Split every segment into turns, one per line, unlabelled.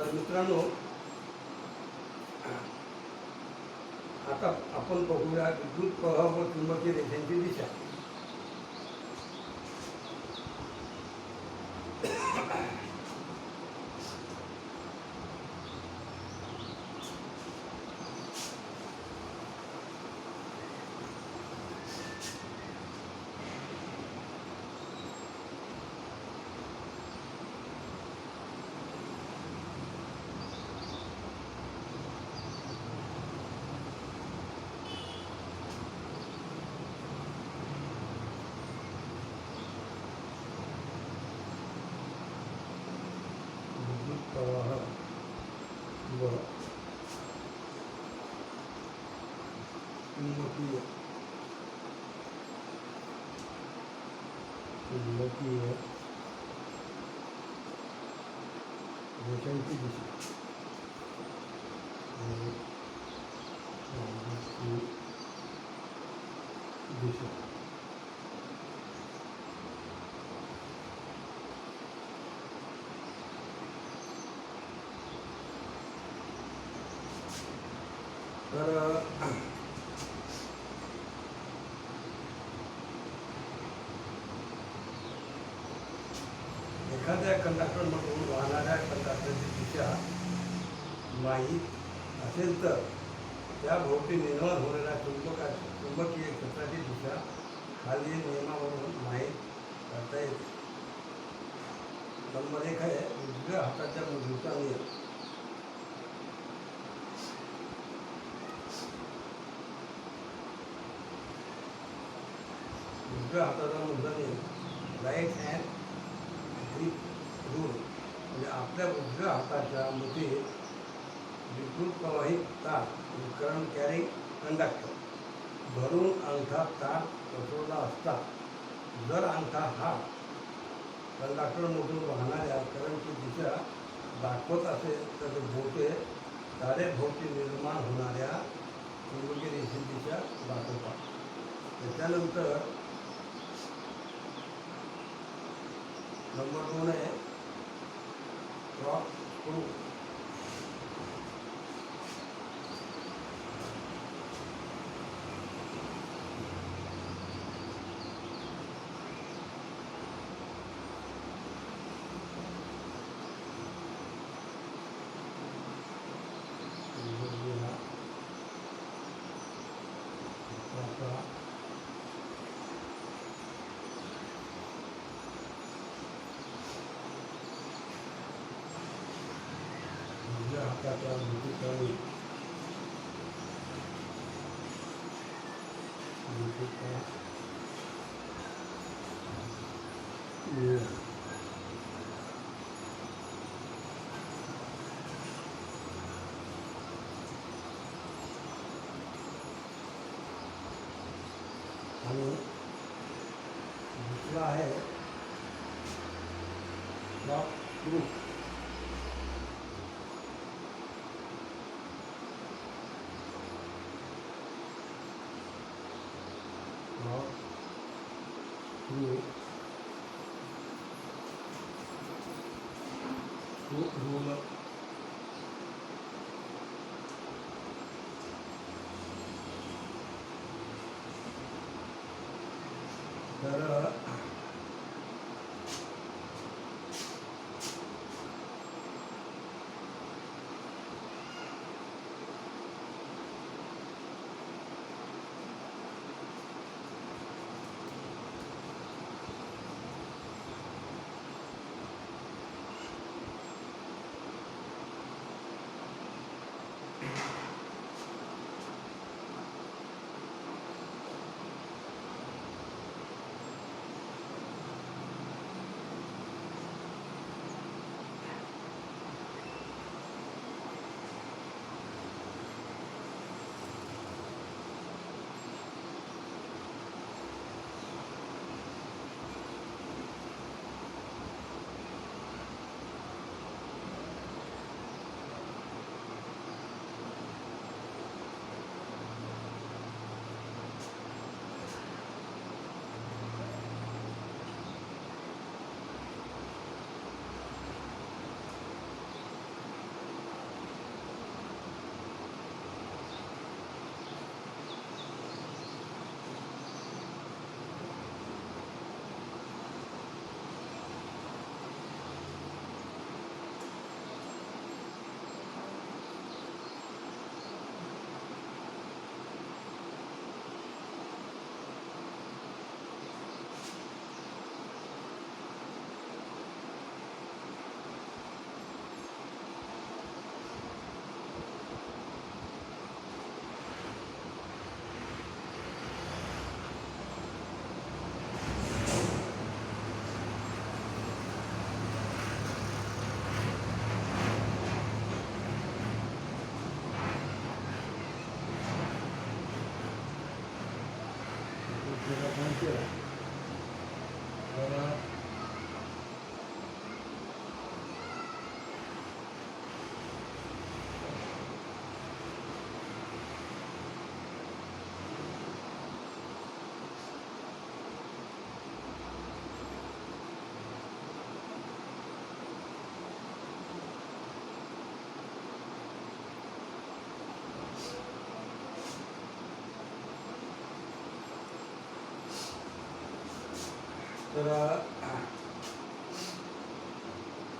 तर मित्रांनो आता आपण बघूया विद्युत प्रवाह व चुंबकीय रेषांची दिशा विद्युत प्रवाह व चुंबकीय चुंबकीय रेषांची दिशा आणि विद्युतची दिशा तर एखाद्या कंडक्टरमधून वाहणाऱ्या कंडक्टरची दिशा माहीत असेल तर त्याभोवती निर्माण होणाऱ्या चुंबका चुंबकीय क्षेत्राची दिशा खाली नियमावरून माहीत करता येते. नंबर एक आहे उजव्या हाताच्या मुद्रेचा नियम. उजव्या हाताचा मुद्रा नियम राईट हँड ग्रीप रूल म्हणजे आपल्या उजव्या हाताच्या मध्ये विद्युत प्रवाहित तार उपकरण कॅरिंग कंडक्टर. भरून अंगठा तार पसरवला असता जर अंगठा हा कंडक्टरमधून वाहणाऱ्या करंटची दिशा दाखवत असेल तर बोटे तारेभोवती निर्माण होणाऱ्या चुंबकीय रेषेची दिशा दाखवतात. त्याच्यानंतर नंबर दोन आहे क्रॉप स्क्रू. उजव्या हाताच्या मुठीखाली मुठीचा निळा आणि दुसरा आहे. क्रॉप ग्रुप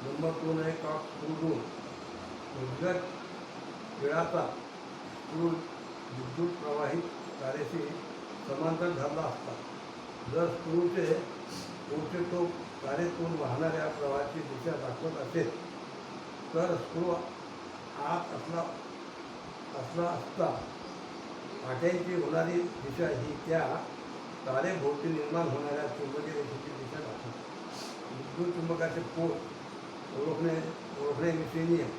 नंबर दोन आहे का? स्क्रू दोन उद्गत वेळाचा स्क्रू विद्युत प्रवाहित कार्याशी समांतर झाला असता. जर स्क्रूचे स्क्रूचे टोक तारेतून वाहणाऱ्या प्रवाहाची दिशा दाखवत असेल तर स्क्रू आत असला असला असता काट्यांची होणारी दिशा ही त्या तारेभोवती निर्माण होणाऱ्या चुंबकीय रेषेची दिशा दाखवते विद्युत चुंबकाचे पोट ओळखणे ओळखण्याविषयी नियम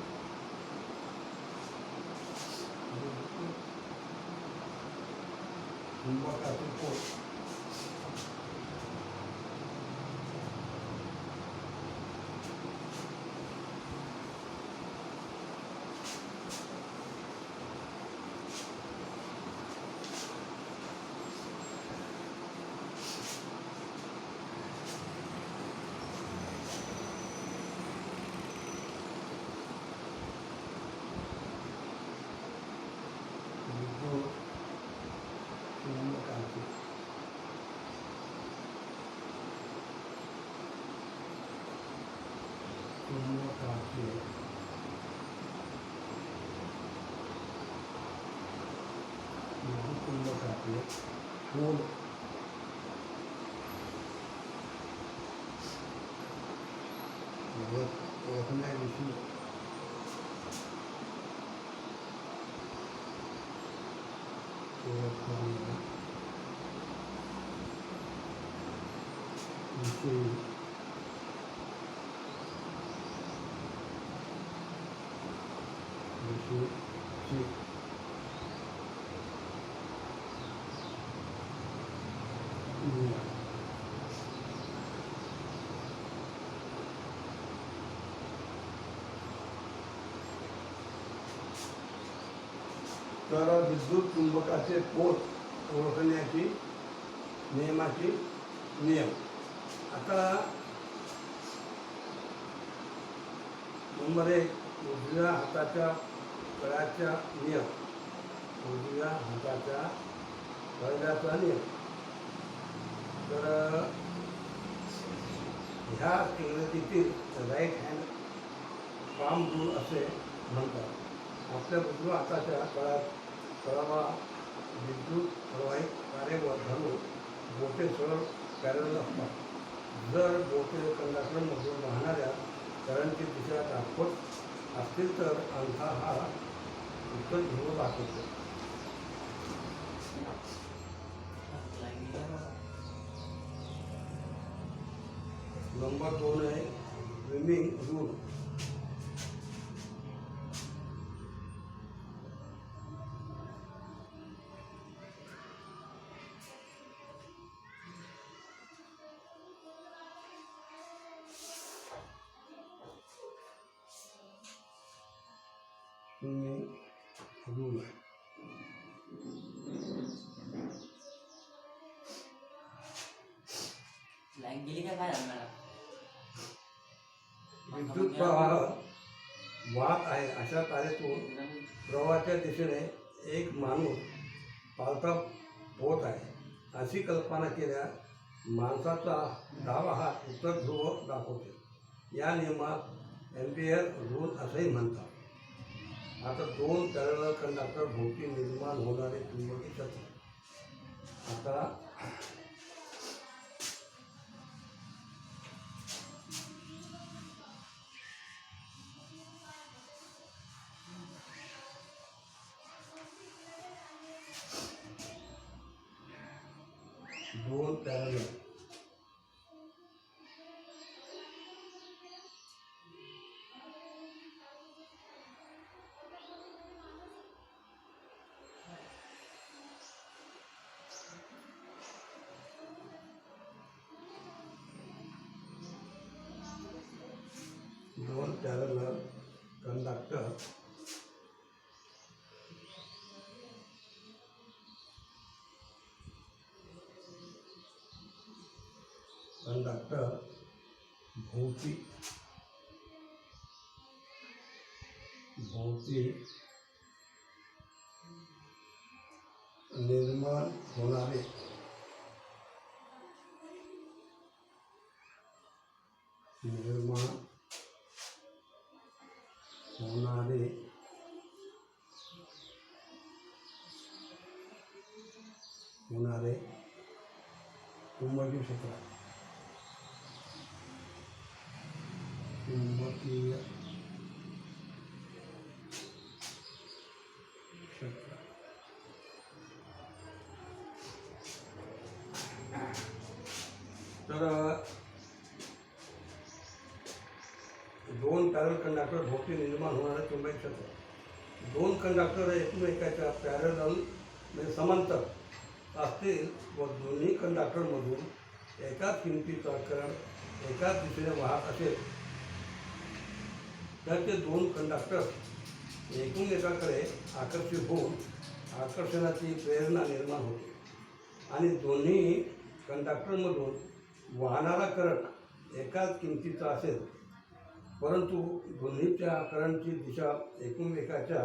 चुंबकाचे पोट 多。我我很爱你听。我靠你！你是。不去 तर विद्युत चुंबकाचे पोत ओळखण्याची नियमाची नियम. आता नंबर एक उजव्या हाताच्या कळ्याचा नियम. उजव्या हाताच्या कळल्याचा नियम. तर ह्या इंग्रजीतील राईट हँड पाम दूर असे म्हणतात. आपल्या उजव्या हाताच्या कळात कळावा विद्युत प्रवाहित कार्यवर घालून बोटे सरळ पॅरल असतात. जर बोटे कंडक्टरमधून वाहणाऱ्या करंटची दिशा दाखवत असतील तर अंगठा हा उत्तर ध्रुव दाखवतो नंबर दोन आहे swimming rule. Swimming rule
light गेली का काय झालं
विद्युत प्रवाह वाहत आहे अशा तारेतून प्रवाहाच्या दिशेने एक माणूस पालता होत आहे अशी कल्पना केल्या माणसाचा डावा हा उत्तर ध्रुव दाखवते या नियमात एम्पियर रूल असंही म्हणतात आता दोन पॅरल कंडक्टर भोवती निर्माण होणारे चुंबकीय तत्व आता दोन पॅरल कंडक्टर कंडक्टर भोवती. भोवती निर्माण होणारे. निर्माण होणारे होणारे चुंबकीय क्षेत्र चुंबकीय दोन पॅरल कंडक्टर भोवती निर्माण होणाऱ्या चुंबकीय क्षेत्र दोन कंडक्टर एकमेकाच्या पॅरल म्हणजे समांतर असतील व दोन्ही कंडक्टरमधून एकाच किमतीचा करंट एकाच दिशेने वाहत असेल तर ते दोन कंडक्टर एकमेकाकडे आकर्षित होऊन आकर्षणाची प्रेरणा निर्माण होते. आणि दोन्ही कंडक्टरमधून वाहणारा करंट एकाच किमतीचा असेल परंतु दोन्हीच्या आकारांची दिशा एकमेकाच्या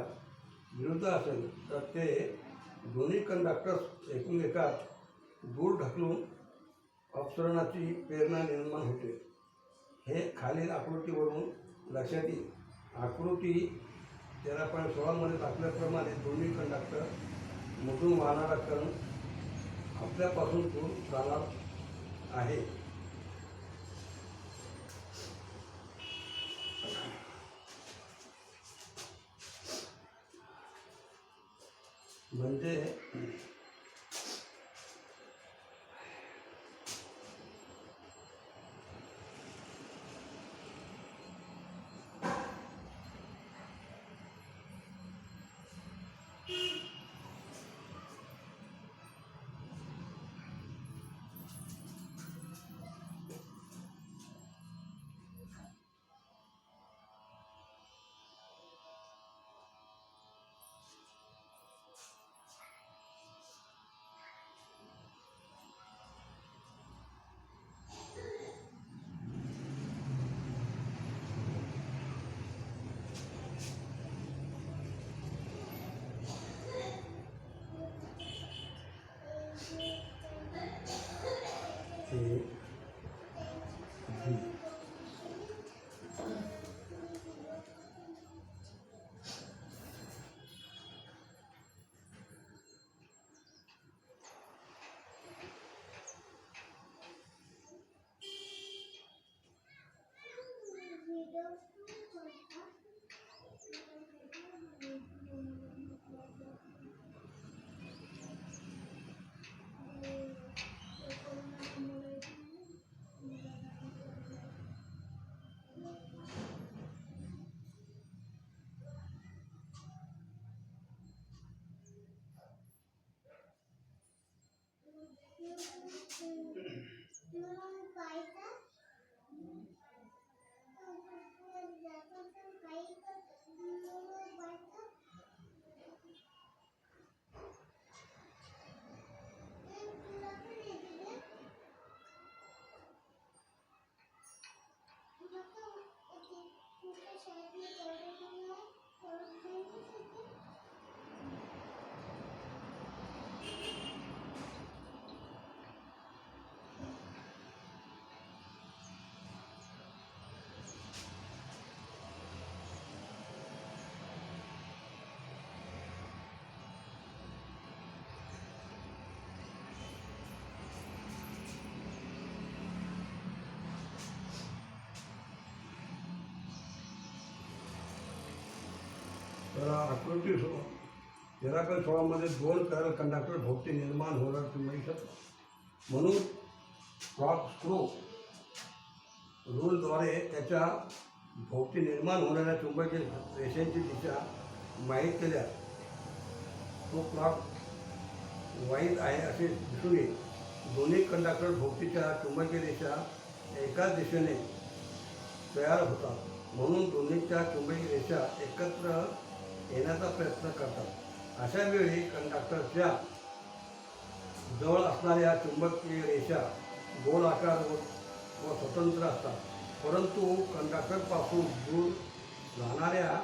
विरुद्ध असेल तर ते दोन्ही कंडक्टर्स एकमेकात दूर ढकलून अपसरणाची प्रेरणा निर्माण होते. हे खालील आकृतीवरून लक्षात येईल. आकृती तेरा पॉईंट सोळामध्ये दाखल्याप्रमाणे दोन्ही कंडक्टर मधून वाहणारा कण आपल्यापासून दूर जाणार आहे. म्हणजे हे Thank you. आकृती सो तेरा सोळामध्ये दोन पॅरल कंडक्टर भोवती निर्माण होणार तुम्ही शकतो म्हणून क्रॉप स्क्रू रूलद्वारे त्याच्या भोवती निर्माण होणाऱ्या चुंबकीय रेषांची दिशा माहीत केल्यास तो क्लॉक वाईट आहे असे दिसून येईल. दोन्ही कंडक्टर भोवतीच्या चुंबकीय रेषा एकाच दिशेने तयार होतात. म्हणून दोन्हीच्या चुंबकीय रेषा एकत्र येण्याचा प्रयत्न करतात. अशा वेळी कंडक्टरच्या जवळ असणाऱ्या चुंबकीय रेषा गोल आकार व व स्वतंत्र असतात. परंतु कंडक्टरपासून दूर राहणाऱ्या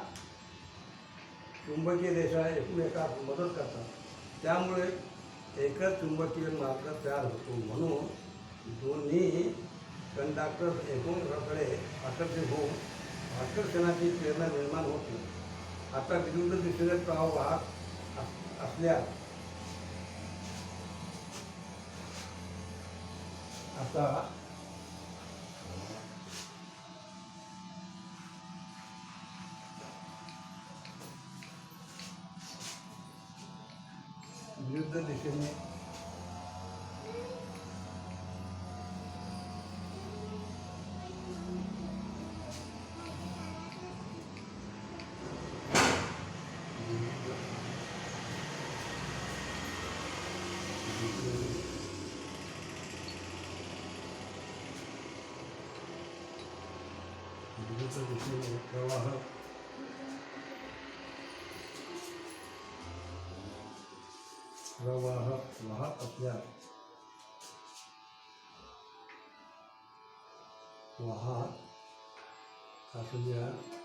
चुंबकीय रेषा एकमेकास मदत करतात. त्यामुळे एकच चुंबकीय मार्ग तयार होतो. म्हणून दोन्ही कंडक्टर एकूणकडे आकर्षित होऊन आकर्षणाची प्रेरणा निर्माण होते. आता विरुद्ध दिशेने प्रवाह वाहत असल्या आता विरुद्ध दिशेने प्रवाह प्रवाह वाहत असल्यास वाहत असल्या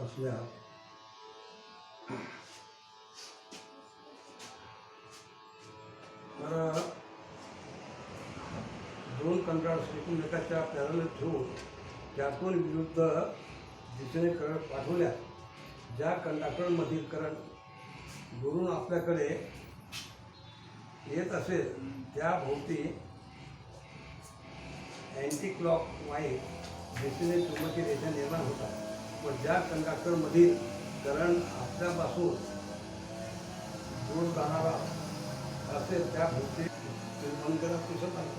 असल्या. तर दोन कंत्राट एकमेकाच्या पॅरल ठेवून त्यातून विरुद्ध दिशेने करंट पाठवल्या. ज्या कंडक्टरमधील करंट दुरून आपल्याकडे येत असेल त्या भोवती अँटी क्लॉक वाईट दिशेने चुंबकीय रेषा निर्माण होतात. व ज्या कंडक्टरमधील करंट आपल्यापासून दूर जाणारा असेल त्या भोवती निर्माण करत दिसत आहे